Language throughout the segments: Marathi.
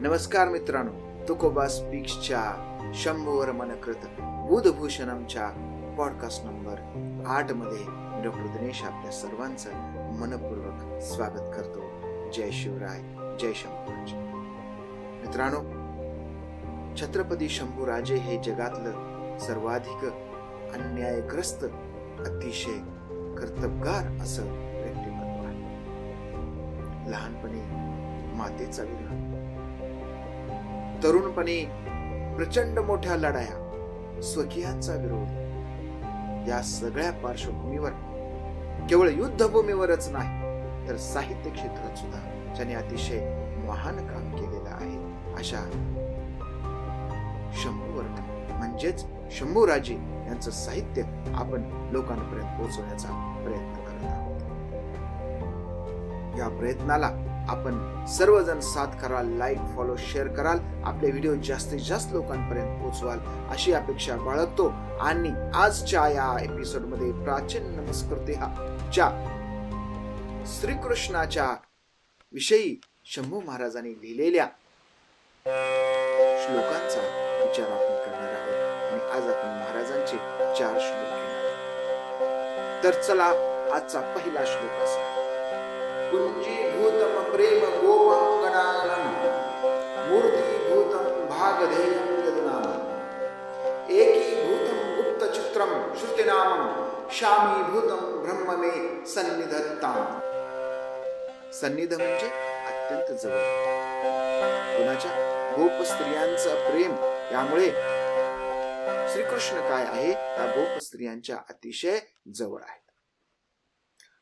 नमस्कार मित्रांनो तुकोबा स्पीक्सच्या शंभूवर मनकृत बुधभूषणमच्या पॉडकास्ट नंबर आठमध्ये मी डॉक्टर दिनेश आपल्या सर्वांचं मनपूर्वक स्वागत करतो. जय शिवराय जय शंभूराज. मित्रांनो छत्रपती शंभूराजे हे जगातलं सर्वाधिक अन्यायग्रस्त अतिशय कर्तबगार असं व्यक्तिमत्व आहे. लहानपणी मातेचा विधान तरुणपणी प्रचंड मोठ्या लढाया स्वकीयांचा विरोध. या सगळ्या पार्श्वभूमीवर केवळ युद्धभूमीवरच नाही तर साहित्य क्षेत्रात सुद्धा ज्याने अतिशय महान काम केलेलं आहे अशा शंभूवर्ण म्हणजेच शंभूराजे यांचं साहित्य आपण लोकांपर्यंत पोहोचवण्याचा प्रयत्न करत आहोत. या प्रयत्नाला आपण सर्वजण साथ कराल लाईक फॉलो शेअर कराल. आपले व्हिडिओ जास्तीत जास्त लोकांपर्यंत पोहोचवाल अशी अपेक्षा बाळगतो. आणि आजच्या या एपिसोडमध्ये प्राचीन नमस्कृती हा च्या श्रीकृष्णाच्या विषयी शंभू महाराजांनी लिहिलेल्या श्लोकांचा विचार आपण करणार आहोत. आणि आज आपण महाराजांचे चार श्लोक घेणार तर चला आजचा पहिला श्लोक असा. कुंजीभूत प्रेम गोपांगणानम मूर्तीभूतं भागधेयं यदुनाम। एकीभूतं गुप्तचित्रं श्रुतिनामं श्यामीभूतं ब्रह्म मे सन्निधत्ताम्। सन्निध म्हणजे अत्यंत जवळ। कुणाच्या गोप स्त्रियांचं प्रेम यामुळे श्रीकृष्ण काय आहे? त्या गोप स्त्रियांच्या अतिशय जवळ आहे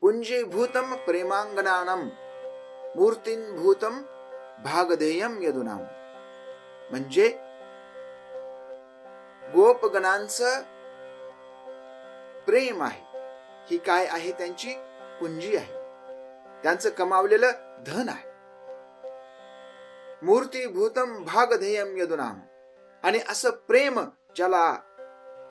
पुंजीभूतम प्रेमांगणानम मूर्तींभूतम भागधेयम यदुनाम। म्हणजे गोपगणांचं प्रेम आहे ही काय आहे त्यांची कुंजी आहे त्यांचं कमावलेलं धन आहे। मूर्तीभूतम भागधेयम यदुनाम आणि असं प्रेम ज्याला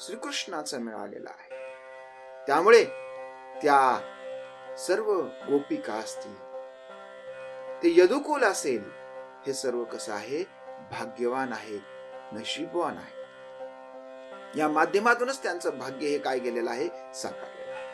श्रीकृष्णाचं मिळालेलं आहे। त्यामुळे त्या सर्व गोपिका असतील। ते यदुकुल असेल. हे सर्व कसं आहे? भाग्यवान आहे नशीबवान आहे. या माध्यमातूनच त्यांचं भाग्य हे काय गेलेलं आहे? साकारलेलं आहे.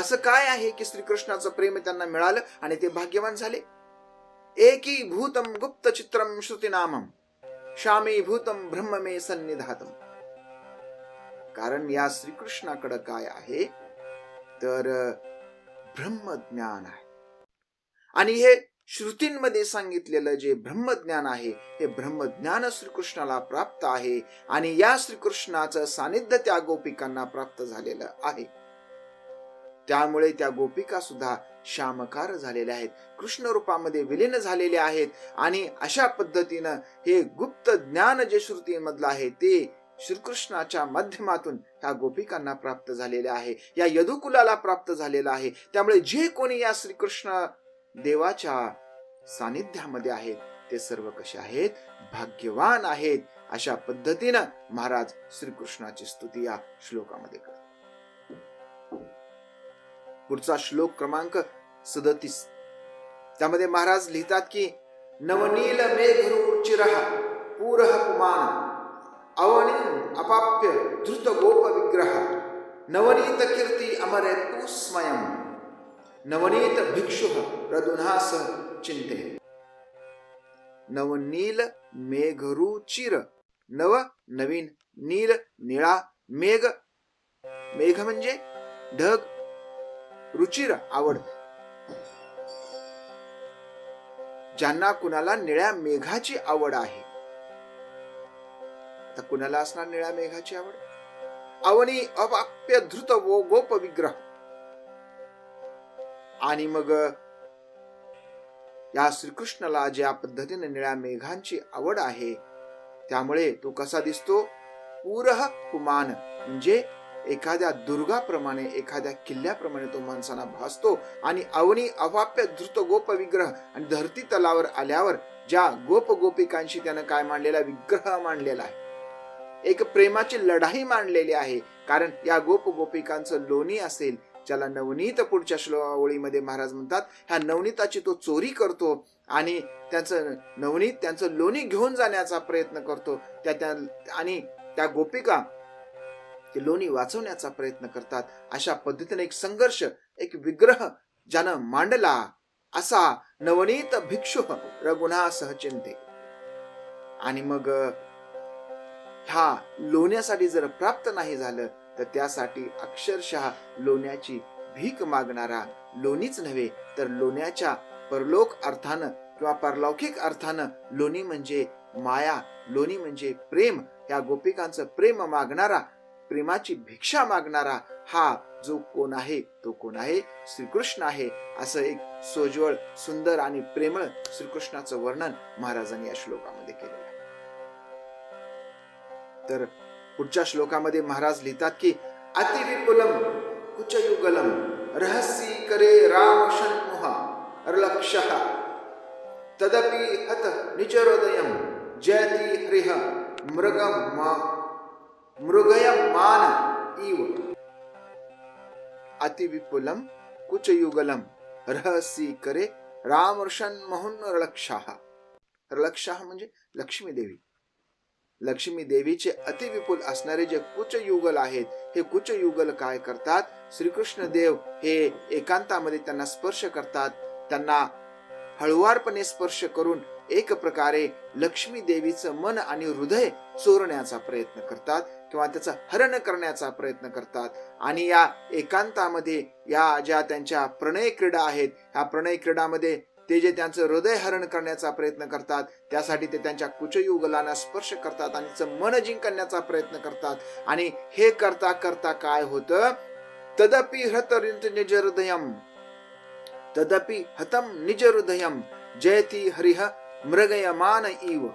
असं काय आहे की श्रीकृष्णाचं प्रेम त्यांना मिळालं आणि ते भाग्यवान झाले? एकी भूतम गुप्त चित्रम श्रुतीनामम शामी भूतम ब्रह्म मे सन्निधातम. कारण या श्रीकृष्णाकडं काय आहे? तर ब्रह्मज्ञान आहे. आणि हे श्रुतींमध्ये सांगितलेलं जे ब्रह्मज्ञान आहे हे ब्रह्मज्ञान श्रीकृष्णाला प्राप्त आहे आणि या श्रीकृष्णाचं सानिध्य त्या गोपिकांना प्राप्त झालेलं आहे. त्यामुळे त्या गोपिका सुद्धा श्यामकार झालेल्या आहेत कृष्ण रूपामध्ये विलीन झालेले आहेत आणि अशा पद्धतीनं हे गुप्त ज्ञान जे श्रुतीमधलं आहे ते श्रीकृष्णाच्या माध्यमातून ह्या गोपिकांना प्राप्त झालेले आहे. या यदुकुलाला प्राप्त झालेलं आहे. त्यामुळे जे कोणी या श्रीकृष्ण देवाच्या सानिध्यामध्ये आहेत. ते सर्व कसे आहेत? भाग्यवान आहेत. अशा पद्धतीनं महाराज श्रीकृष्णाची स्तुती या श्लोकामध्ये करतात. पुढचा श्लोक क्रमांक सदतीस. त्यामध्ये महाराज लिहितात की नवनील मेघरुचिरः पूरः पुमान अवनी अपाप्य धृत गोप विग्रह नवनीत कीर्ती अमरे तू स्वयं नवनीत भिक्षु रदुनास चिंते नवनील मेघरुचिर नव नवीन नील निळा मेघ। मेघ म्हणजे ढग रुचिर आवड। ज्यांना कुणाला निळ्या मेघाची आवड आहे तर कुणाला असणार निळ्या मेघाची आवड? अवनी अवाप्य धृत वो गोप विग्रह आणि मग या श्रीकृष्णाला ज्या पद्धतीने निळ्या मेघांची आवड आहे त्यामुळे तो कसा दिसतो? पूरह कुमान. म्हणजे एखाद्या दुर्गाप्रमाणे एखाद्या किल्ल्याप्रमाणे तो माणसाला भासतो आणि अवनी अवाप्य धृत गोप विग्रह आणि धरती तलावर आल्यावर ज्या गोप गोपिकांशी त्यानं काय मांडलेला विग्रह मांडलेला आहे. एक प्रेमाची लढाई मांडलेली आहे कारण या गोप गोपिकांचं लोणी असेल ज्याला नवनीत पुढच्या श्लो ओळीमध्ये महाराज म्हणतात ह्या नवनीताची तो चोरी करतो आणि त्यांचं नवनीत त्यांचं लोणी घेऊन जाण्याचा प्रयत्न करतो. त्या त्या आणि त्या गोपिका ते लोणी वाचवण्याचा प्रयत्न करतात. अशा पद्धतीने एक संघर्ष एक विग्रह ज्यानं मांडला असा नवनीत भिक्षु रघुना सहचिंते. आणि मग ह्या लोण्यासाठी जर प्राप्त नाही झालं तर त्यासाठी अक्षरशः लोण्याची भीक मागणारा लोणीच नव्हे तर लोण्याच्या परलोक अर्थानं किंवा परलौकिक अर्थानं लोणी म्हणजे माया लोणी म्हणजे प्रेम या गोपिकांचं प्रेम मागणारा प्रेमाची भिक्षा मागणारा हा जो कोण आहे तो कोण आहे? श्रीकृष्ण आहे असं एक सोज्वळ सुंदर आणि प्रेमळ श्रीकृष्णाचं वर्णन महाराजांनी या श्लोकामध्ये केलेलं आहे. तर पुढच्या श्लोकामध्ये महाराज लिहितात की, अतिविपुलम कुचयुगलम रहसी करे राम षण्मुहा अर्लक्ष। तदपि हत निजहृदयम जयति हृह मृगम मृगयमान इव। अतिविपुलम कुचयुगलम रहसी करे रामर्षण मोहन रलक्षाह रलक्षाह म्हणजे लक्ष्मी देवी लक्ष्मी देवीचे अतिविपुल असणारे जे कुच युगल आहेत हे कुच युगल काय करतात? श्रीकृष्ण देव हे एकांतामध्ये त्यांना स्पर्श करतात. त्यांना हळुवारपणे स्पर्श करून एक प्रकारे लक्ष्मी देवीचं मन आणि हृदय चोरण्याचा प्रयत्न करतात किंवा त्याचं हरण करण्याचा प्रयत्न करतात. आणि या एकांतामध्ये या ज्या त्यांच्या प्रणय क्रीडा आहेत ह्या प्रणय क्रीडामध्ये ते जे त्यांचं हृदय हरण करण्याचा प्रयत्न करतात त्यासाठी ते त्यांच्या कुचयुगलांना स्पर्श करतात आणि तिचं मन जिंकण्याचा प्रयत्न करतात. आणि हे करता करता काय होतं? तदपि हृत निज हृदयम. तदपि हतम निज हृदयम. जयती हरिह मृगयमान इव.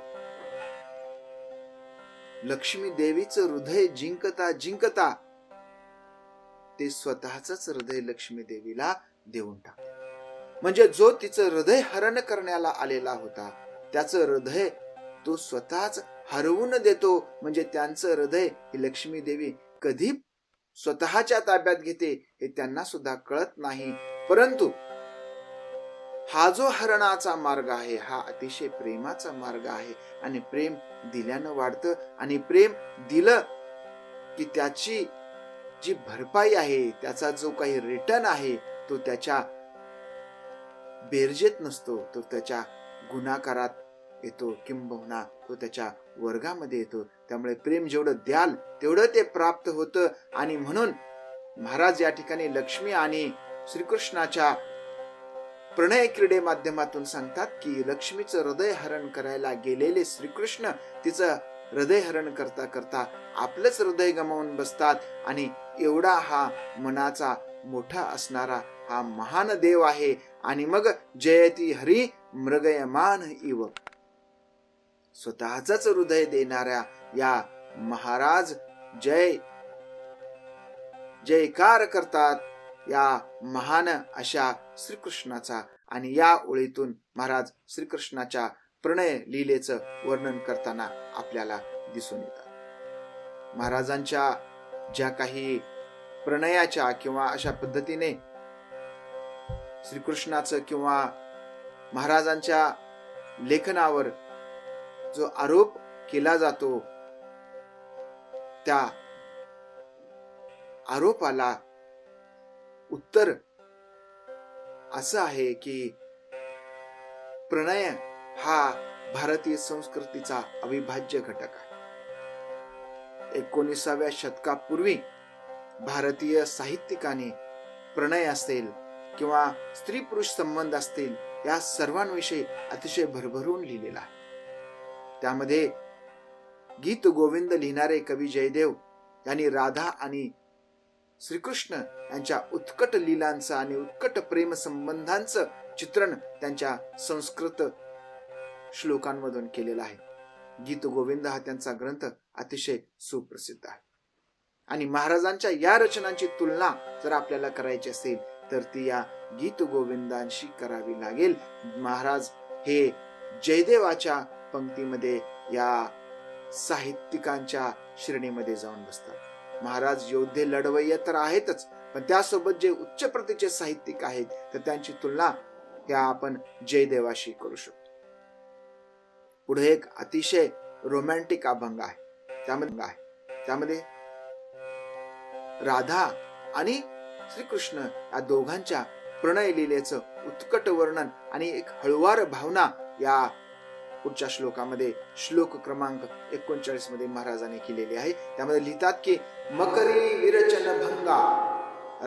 लक्ष्मी देवीचं हृदय जिंकता जिंकता ते स्वतःच हृदय लक्ष्मी देवीला देऊन टाकते म्हणजे जो तिचं हृदय हरण करण्याला आलेला होता त्याचं हृदय तो स्वतःच हरवून देतो. म्हणजे त्यांचं हृदय ही लक्ष्मी देवी कधी स्वतःच्या ताब्यात घेते हे त्यांना सुद्धा कळत नाही. परंतु हा जो हरणाचा मार्ग आहे हा अतिशय प्रेमाचा मार्ग आहे. आणि प्रेम दिल्यानं वाढतं. आणि प्रेम दिलं की त्याची जी भरपाई आहे त्याचा जो काही रिटर्न आहे तो त्याच्या बेरजेत नसतो तो त्याच्या गुणाकारात येतो किंबहुना तो त्याच्या वर्गामध्ये येतो. त्यामुळे प्रेम जेवढं द्याल तेवढं ते प्राप्त होतं. आणि म्हणून महाराज या ठिकाणी लक्ष्मी आणि श्रीकृष्णाच्या प्रणय क्रीडे माध्यमातून सांगतात की लक्ष्मीचं हृदय हरण करायला गेलेले श्रीकृष्ण तिचं हृदय हरण करता करता आपलंच हृदय गमावून बसतात. आणि एवढा हा मनाचा मोठा असणारा हा महान देव आहे. आणि मग जयती हरी मृगयमान इव. स्वतःच हृदय देणाऱ्या या महाराज जय जयकार करतात या महान अशा श्रीकृष्णाचा. आणि या ओळीतून महाराज श्रीकृष्णाच्या प्रणय लीलेचं वर्णन करताना आपल्याला दिसून येतात महाराजांच्या ज्या काही प्रणयाच्या किंवा अशा पद्धतीने श्रीकृष्णाचं किंवा महाराजांच्या लेखनावर जो आरोप केला जातो त्या आरोपाला उत्तर असं आहे की प्रणय हा भारतीय संस्कृतीचा अविभाज्य घटक आहे. एकोणीसाव्या शतकापूर्वी भारतीय साहित्यिकाने प्रणय असेल किंवा स्त्री पुरुष संबंध असतील या सर्वांविषयी अतिशय भरभरून लिहिलेला आहे. त्यामध्ये गीत गोविंद लिहिणारे कवी जयदेव यांनी राधा आणि श्रीकृष्ण यांच्या उत्कट लीलांचं आणि उत्कट प्रेम संबंधांचं चित्रण त्यांच्या संस्कृत श्लोकांमधून केलेलं आहे. गीत गोविंद हा त्यांचा ग्रंथ अतिशय सुप्रसिद्ध आहे. आणि महाराजांच्या या रचनांची तुलना जर आपल्याला करायची असेल तर ती या गीत गोविंदांशी करावी लागेल. महाराज हे जयदेवाच्या पंक्तीमध्ये या साहित्यिकांच्या श्रेणीमध्ये जाऊन बसतात. महाराज योद्धे लढवय्य तर आहेतच पण त्यासोबत जे उच्च प्रतीचे साहित्यिक आहेत तर त्यांची तुलना त्या आपण जयदेवाशी करू शकतो. पुढे एक अतिशय रोमॅन्टिक अभंग आहे. त्यामध्ये आहे त्यामध्ये राधा आणि श्रीकृष्ण या दोघांच्या प्रणय लिलेचं उत्कट वर्णन आणि एक हळुवार भावना या पुढच्या श्लोकामध्ये श्लोक क्रमांक एकोणचाळीसमध्ये महाराजांनी केलेली आहे. त्यामध्ये लिहितात की मकरी विरचन भंगा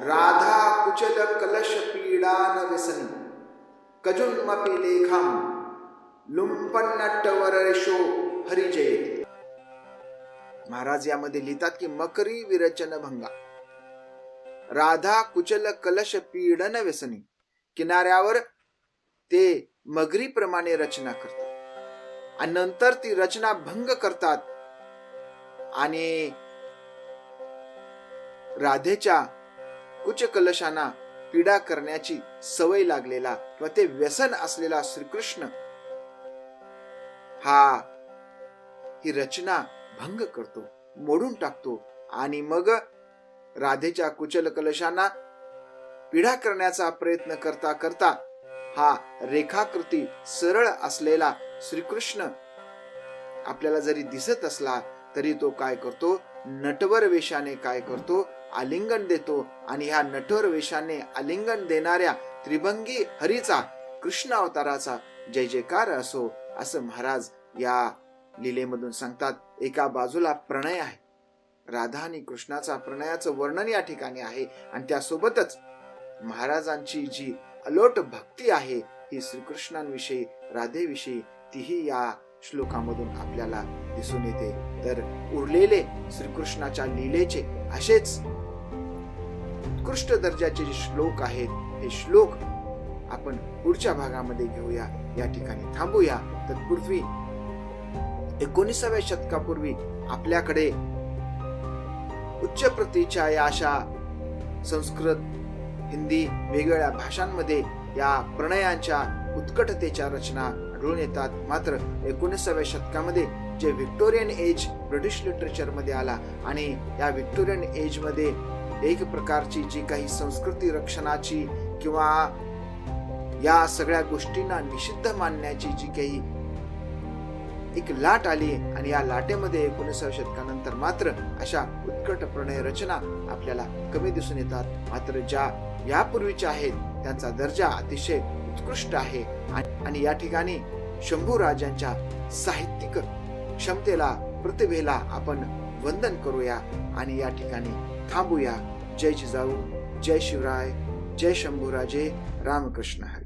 राधा कुचल कलश पीडान व्यसनी कजुन्मपी लेखाम लुंपन्नट्टवरेशो हरिजय महाराज यामध्ये लिहितात की मकरी विरचन भंगा. राधा कुचल कलश पीडन व्यसनी. किनाऱ्यावर ते मगरीप्रमाणे रचना करतात. आणि नंतर ती रचना भंग करतात. आणि राधेच्या कुच कलशांना पीडा करण्याची सवय लागलेला किंवा ते व्यसन असलेला श्रीकृष्ण हा ही रचना भंग करतो मोडून टाकतो. आणि मग राधेच्या कुचल कलशांना पिढा करण्याचा प्रयत्न करता करता हा रेखाकृती सरळ असलेला श्रीकृष्ण आपल्याला जरी दिसत असला तरी तो काय करतो? नटवर वेशाने काय करतो? आलिंगन देतो आणि ह्या नटवर वेशाने आलिंगन देणाऱ्या त्रिभंगी हरीचा कृष्ण अवताराचा जय जयकार असो असं महाराज या लीलेमधून सांगतात. एका बाजूला प्रणय आहे. राधा आणि कृष्णाचा प्रणयाचं वर्णन या ठिकाणी आहे. आणि त्यासोबतच महाराजांची जी अलोट भक्ती आहे ही श्रीकृष्णांविषयी राधेविषयी तीही या श्लोकामधून आपल्याला दिसून येते. तर उरलेले श्रीकृष्णाच्या लीलेचे असेच उत्कृष्ट दर्जाचे जे श्लोक आहेत हे श्लोक आपण पुढच्या भागामध्ये घेऊया. या ठिकाणी थांबूया. तत्पूर्वी एकोणीसाव्या शतकापूर्वी आपल्याकडे उच्च प्रतीच्या या अशा संस्कृत हिंदी वेगवेगळ्या भाषांमध्ये या प्रणयांच्या उत्कटतेच्या रचना आढळून येतात. मात्र एकोणीसाव्या शतकामध्ये जे व्हिक्टोरियन एज ब्रिटिश लिटरेचरमध्ये आला आणि या व्हिक्टोरियन एजमध्ये एक प्रकारची जी काही संस्कृती रक्षणाची किंवा या सगळ्या गोष्टींना निषिद्ध मानण्याची जी काही एक लाट आली आणि या लाटेमध्ये एकोणीसाव्या शतकानंतर मात्र अशा उत्कट प्रणय रचना आपल्याला कमी दिसून येतात. मात्र ज्या यापूर्वीच्या आहेत त्यांचा दर्जा अतिशय उत्कृष्ट आहे. आणि या ठिकाणी शंभू राजांच्या साहित्यिक क्षमतेला प्रतिभेला आपण वंदन करूया आणि या ठिकाणी थांबूया. जय जिजाऊ जय शिवराय जय शंभूराजे रामकृष्ण हरी.